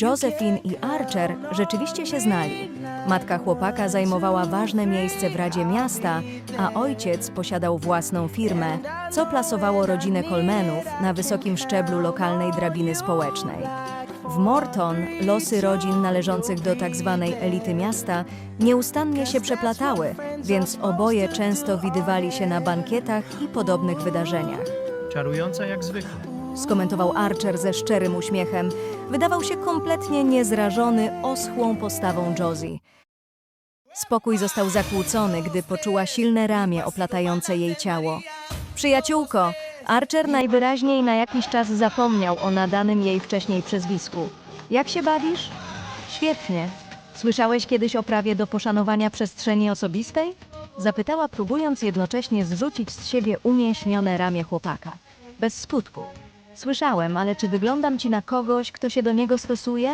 Josephine i Archer rzeczywiście się znali. Matka chłopaka zajmowała ważne miejsce w Radzie Miasta, a ojciec posiadał własną firmę, co plasowało rodzinę Colmenów na wysokim szczeblu lokalnej drabiny społecznej. W Morton losy rodzin należących do tzw. elity miasta nieustannie się przeplatały, więc oboje często widywali się na bankietach i podobnych wydarzeniach. Czarująca jak zwykle. Skomentował Archer ze szczerym uśmiechem. Wydawał się kompletnie niezrażony oschłą postawą Josie. Spokój został zakłócony, gdy poczuła silne ramię oplatające jej ciało. Przyjaciółko, Archer najwyraźniej na jakiś czas zapomniał o nadanym jej wcześniej przezwisku. Jak się bawisz? Świetnie. Słyszałeś kiedyś o prawie do poszanowania przestrzeni osobistej? Zapytała, próbując jednocześnie zrzucić z siebie umieśnione ramię chłopaka. Bez skutku. Słyszałem, ale czy wyglądam ci na kogoś, kto się do niego stosuje?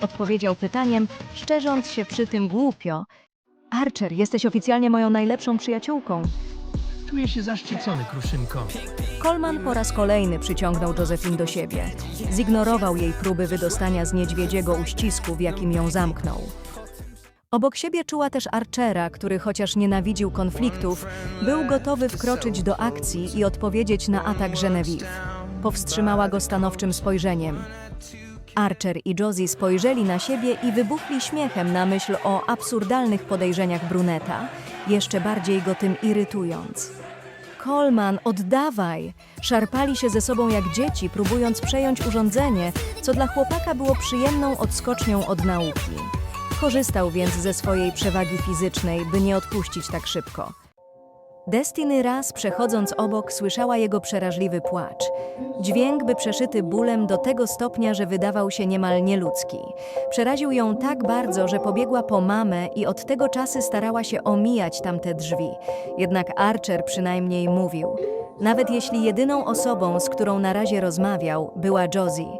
Odpowiedział pytaniem, szczerząc się przy tym głupio. Archer, jesteś oficjalnie moją najlepszą przyjaciółką. Czuję się zaszczycony, kruszynko. Coleman po raz kolejny przyciągnął Josephine do siebie. Zignorował jej próby wydostania z niedźwiedziego uścisku, w jakim ją zamknął. Obok siebie czuła też Archera, który chociaż nienawidził konfliktów, był gotowy wkroczyć do akcji i odpowiedzieć na atak Genevieve. Powstrzymała go stanowczym spojrzeniem. Archer i Josie spojrzeli na siebie i wybuchli śmiechem na myśl o absurdalnych podejrzeniach bruneta, jeszcze bardziej go tym irytując. Coleman, oddawaj! Szarpali się ze sobą jak dzieci, próbując przejąć urządzenie, co dla chłopaka było przyjemną odskocznią od nauki. Korzystał więc ze swojej przewagi fizycznej, by nie odpuścić tak szybko. Destiny raz przechodząc obok słyszała jego przerażliwy płacz. Dźwięk by przeszyty bólem do tego stopnia, że wydawał się niemal nieludzki. Przeraził ją tak bardzo, że pobiegła po mamę i od tego czasu starała się omijać tamte drzwi. Jednak Archer przynajmniej mówił. Nawet jeśli jedyną osobą, z którą na razie rozmawiał, była Josie.